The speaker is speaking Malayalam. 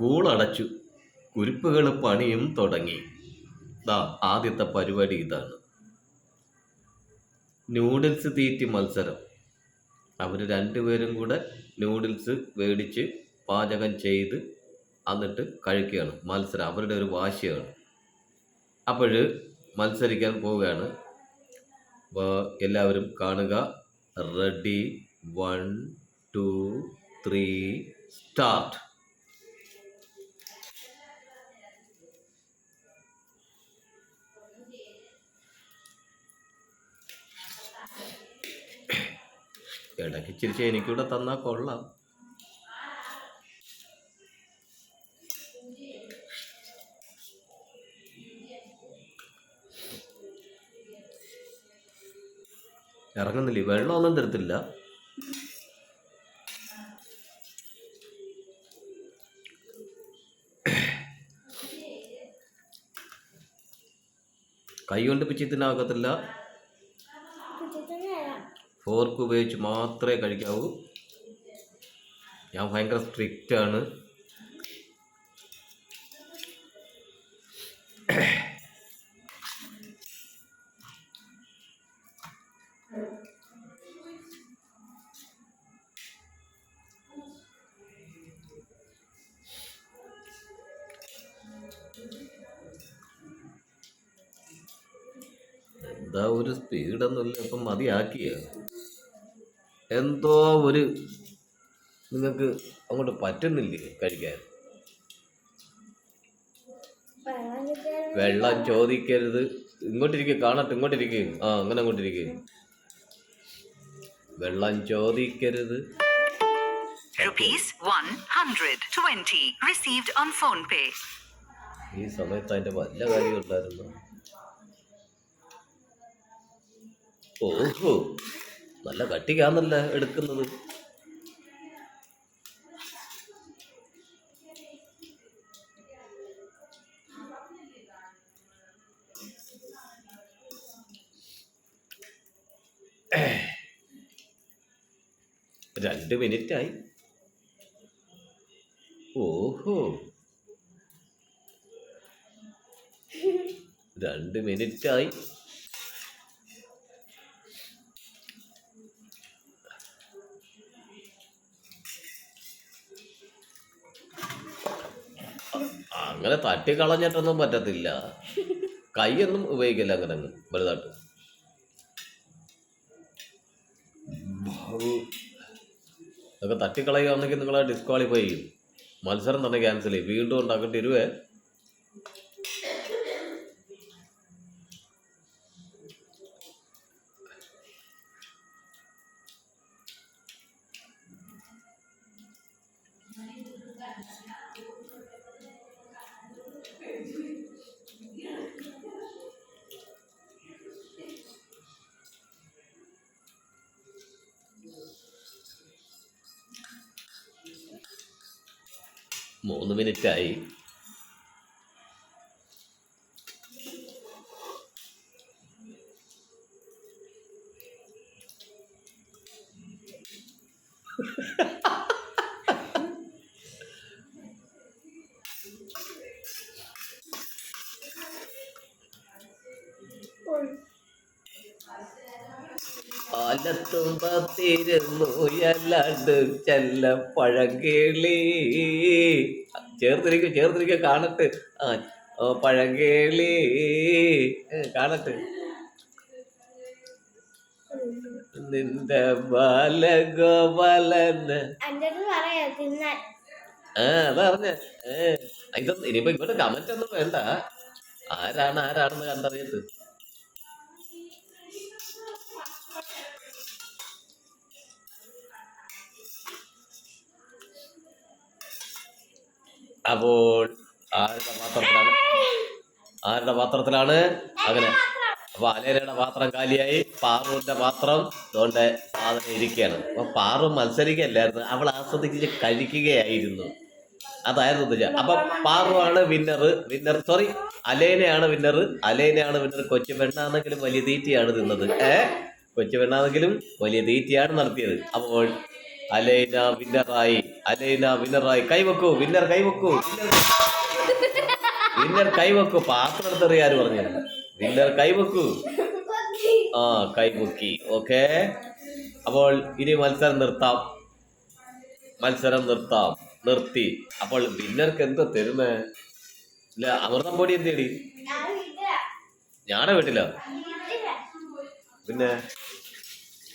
സ്കൂൾ അടച്ചു കുരുപ്പുകൾ പണിയും തുടങ്ങി. ദാ ആദ്യത്തെ പരിപാടി ഇതാണ്. നൂഡിൽസ് തീറ്റി മത്സരം. അവർ രണ്ടുപേരും കൂടെ നൂഡിൽസ് മേടിച്ച് പാചകം ചെയ്ത് എന്നിട്ട് കഴിക്കുകയാണ്. മത്സരം. അവരുടെ ഒരു വാശിയാണ്. അപ്പോൾ മത്സരിക്കാൻ പോവുകയാണ്. അപ്പോൾ എല്ലാവരും കാണുക. Ready. One two three start. ഇടയ്ക്ക് ഇച്ചിരി എനിക്കൂടെ തന്നാൽ കൊള്ളാം. വെള്ളം വെള്ളമൊന്നും തരത്തില്ല. കൈ കൊണ്ട് പിച്ചിത്തിനാകത്തില്ല ഫോർക്ക് ഉപയോഗിച്ച് മാത്രമേ കഴിക്കാവൂ. ഞാൻ ഭയങ്കര സ്ട്രിക്റ്റ് ആണ്. ഒരു സ്പീഡൊന്നുമില്ല ഇപ്പം മതിയാക്കിയ. എന്തോ ഒരു നിങ്ങൾക്ക് അങ്ങോട്ട് പറ്റുന്നില്ലേ കഴിക്കാൻ? വെള്ളം ചോദിക്കരുത്. ഇങ്ങോട്ടിരിക്കുക കാണട്ടെ ഇങ്ങോട്ടിരിക്കുക ആ അങ്ങനെ അങ്ങോട്ടിരിക്കുക വെള്ളം ചോദിക്കരുത്. Rupees 120 received on phone pay. ഈ സമയത്ത് അതിന്റെ വല്ല കാര്യം ഉണ്ടായിരുന്നു? ഓഹോ. നല്ല കട്ടിക്കാന്നല്ല എടുക്കുന്നത്. രണ്ട് മിനിറ്റായി. ഓഹോ. രണ്ട് മിനിറ്റായി. അങ്ങനെ തട്ടിക്കളഞ്ഞിട്ടൊന്നും പറ്റത്തില്ല. കൈയൊന്നും ഉപയോഗിക്കില്ല അങ്ങനെ അങ്ങ് വലുതായിട്ട്. അതൊക്കെ തട്ടിക്കളയുകയാണെങ്കിൽ നിങ്ങളെ ഡിസ്ക്വാളിഫൈ ചെയ്യും. മത്സരം തന്നെ ക്യാൻസൽ ചെയ്യും. വീണ്ടും ഉണ്ടാക്കേണ്ടി വരുവേ. മൂന്ന് മിനിറ്റായി ആലത്തുമ്പത്തിരുന്നു അല്ലാണ്ട് ചെല്ല പഴങ്കേളി. ചേർത്തിരിക്കും ചേർത്തിരിക്കും കാണട്ടെ. ആ ഏ, കാണട്ടെ. നിന്റെ ബാലഗോപാലന് ഏ ആ അതാ പറഞ്ഞ. ഏ ഇതൊന്നും ഇനിയിപ്പോ ഇങ്ങോട്ട് കമന്റ് ഒന്നും വേണ്ട. ആരാണ് ആരാണെന്ന് കണ്ടറിയത്ത് അപ്പോൾ ആരുടെ പാത്രത്തിലാണ്? ആരുടെ പാത്രത്തിലാണ്? അങ്ങനെ. അപ്പൊ അലേനയുടെ പാത്രം കാലിയായി. പാറുവിന്റെ പാത്രം അതുകൊണ്ട് സാധനം ഇരിക്കുകയാണ്. അപ്പൊ പാറു മത്സരിക്കല്ലായിരുന്നു അവൾ ആസ്വദിച്ച് കഴിക്കുകയായിരുന്നു. അതായിരുന്നു ഉദ്ദേശം അപ്പൊ പാറു ആണ് വിന്നർ വിന്നർ സോറി അലേനയാണ് വിന്നർ അലേനയാണ് വിന്നർ കൊച്ചു പെണ്ണാണെങ്കിലും വലിയ തീറ്റയാണ് തിന്നത്. ഏ? കൊച്ചു പെണ്ണാണെങ്കിലും വലിയ തീറ്റയാണ് നടത്തിയത്. അപ്പോൾ അലൈന വിന്നറായി അലൈന വിന്നറായി കൈവക്കൂ വിന്നർ കൈവക്കൂ വിന്നർ കൈവക്കൂ. പാത്രം എടുത്തെറിയാറ് പറഞ്ഞു. വിന്നർ കൈവക്കൂ. ആ കൈമുക്കി ഓക്കെ. അപ്പോൾ ഇനി മത്സരം നിർത്താം. മത്സരം നിർത്താം. നിർത്തി. അപ്പോൾ വിന്നർക്ക് എന്താ തരുന്നേ? ഇല്ല അമൃതം പൊടി എന്തേടി? ഞാനെ വീട്ടില. ഞാടെ വീട്ടിലോ? വീട്ടില പിന്നെ